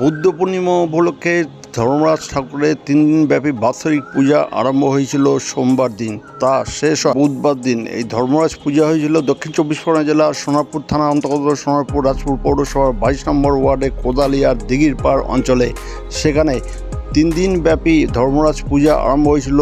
বুদ্ধ পূর্ণিমা উপলক্ষে ধর্মরাজ ঠাকুরের তিন দিনব্যাপী বাৎসরিক পূজা আরম্ভ হয়েছিল সোমবার দিন। তা শেষ হয় বুধবার দিন। এই ধর্মরাজ পূজা হয়েছিল দক্ষিণ চব্বিশ পরগনা জেলার সোনারপুর থানা অন্তর্গত সোনারপুর রাজপুর পৌরসভার বাইশ নম্বর ওয়ার্ডে কোদালিয়ার দিঘির পাড় অঞ্চলে। সেখানে তিন দিনব্যাপী ধর্মরাজ পূজা আরম্ভ হয়েছিল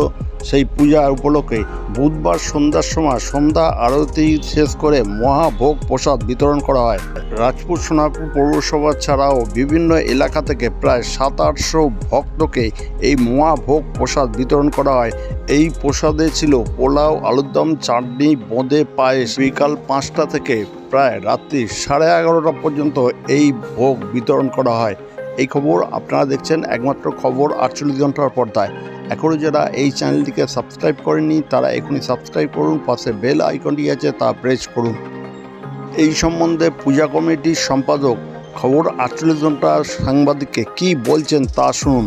সেই পূজা উপলক্ষে বুধবার সন্ধ্যার সময় সন্ধ্যা আরতি শেষ করে মহাভোগ প্রসাদ বিতরণ করা হয়। রাজপুর সোনারপুর পৌরসভা ছাড়াও বিভিন্ন এলাকা থেকে প্রায় সাত আটশো ভক্তকে এই মহাভোগ প্রসাদ বিতরণ করা হয়। এই প্রসাদে ছিল পোলাও আলুর দম চাটনি, বোঁদে পায়েস। বিকাল পাঁচটা থেকে প্রায় রাত্রি সাড়ে এগারোটা পর্যন্ত এই ভোগ বিতরণ করা হয়। এই খবর আপনারা দেখছেন একমাত্র খবর আটচল্লিশ ঘণ্টার পর্দায়। এখনও যারা এই চ্যানেলটিকে সাবস্ক্রাইব করেনি তারা এখনই সাবস্ক্রাইব করুন, পাশে বেল আইকনটি আছে তা প্রেস করুন। এই সম্বন্ধে পূজা কমিটির সম্পাদক খবর আটচল্লিশ ঘণ্টা সাংবাদিককে কি বলছেন তা শুনুন।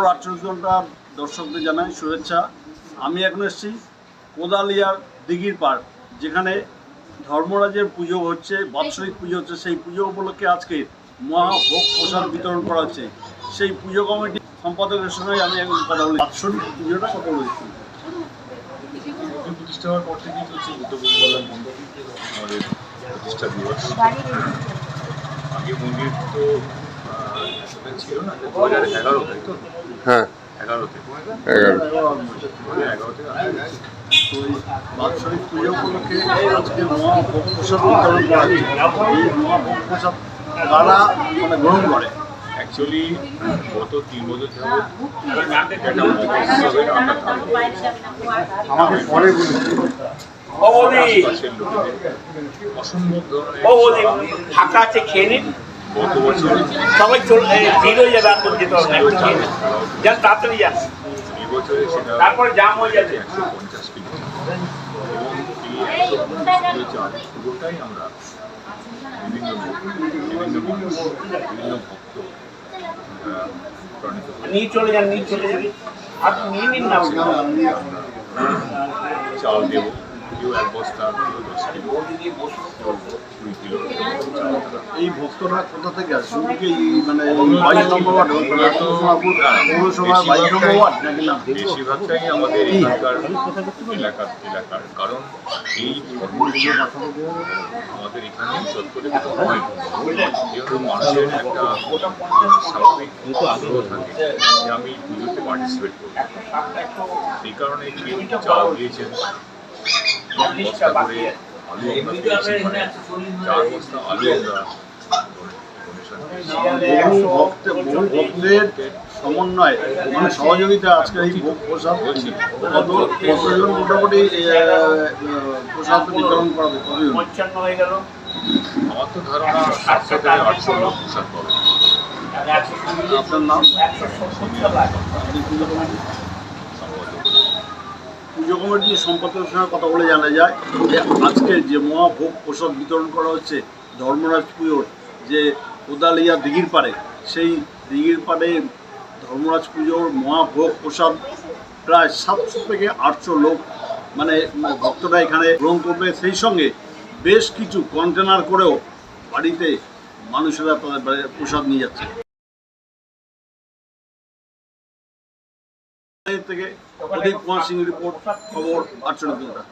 খবর আটচল্লিশ ঘণ্টা দর্শকদের জানাই শুভেচ্ছা। আমি এখন এসেছি কোদালিয়ার দিঘির পার্ক যেখানে ধর্মরাজের পুজো হচ্ছে বাৎসরিক পুজো হচ্ছে। সেই পুজো উপলক্ষে আজকে মহাভোগ প্রসাদ বিতরণ করা হচ্ছে। সেই পুজো কমিটি সম্পাদকের সঙ্গে আমি এখন কথা বলি। বাৎসরিক পুজোটা কত বলেছি প্রতিষ্ঠা হওয়ার পর থেকেই চলছে বুদ্ধপূর্ণ বললাম মন্দির আমাদের প্রতিষ্ঠা দিবস। আগে মন্দির তো হ্যাঁ। মানে গ্রহণ করে? অ্যাকচুয়ালি গত তিন বছর যাবৎ আমাকে পরে অসম্ভব ধরনের ফাঁকা আছে খেয়ে নিন। সবাই চলে হয়ে যাবে আর যেতে হবে। যান তাড়াতাড়ি যান তারপরে জাম হয়ে যাবে। চাল পুরোটাই আমরা নিয়ে যান নিয়ে চলে যাবে আপনি নিয়ে নিন না। চাল দেব। কেউ এক বস্তা কেউ দশ কিলো কেউ কুড়ি কিলো এই ভক্তরা কোথা থেকে আসে শুধু কি এই মানে বাইশ নম্বর ওয়ার্ড? পৌরসভা বাইশ নম্বর ওয়ার্ড বেশিরভাগটাই আমাদের এখানকার এলাকার এলাকার কারণ এই ধর্মগুলো আমাদের এখানে চত্বরে হয় যেহেতু মানুষের একটা স্বাভাবিক আগ্রহ থাকে যে আমি পুজোতে পার্টিসিপেট করব। এই কারণে কেউ চাল দিয়েছেন সমন্বয় মানে সহযোগিতা আজকের এই ভোগ মোটামুটি প্রসাদ বিতরণ করাবে কতজন হয়ে গেল আমার তো ধারণা সাতশো আপনার নাম সত্তর লাগে এই পুজো কমিটি সম্ভবত পুজো কমিটির সম্পাদকের সঙ্গে কথা বলে জানা যায় যে আজকে যে মহাভোগ প্রসাদ বিতরণ করা হচ্ছে ধর্মরাজ পুজোর, যে কোদালিয়া দিঘির পাড়ে, সেই দিঘির পাড়ে ধর্মরাজ পুজোর মহাভোগ প্রসাদ প্রায় সাতশো থেকে আটশো লোক মানে ভক্তরা এখানে গ্রহণ করবে। সেই সঙ্গে বেশ কিছু কন্টেনার করেও বাড়িতে মানুষেরা তাদের প্রসাদ নিয়ে যাচ্ছে। থেকে প্রদীপ কুমার সিং রিপোর্ট খবর আটচল্লিশ ঘণ্টা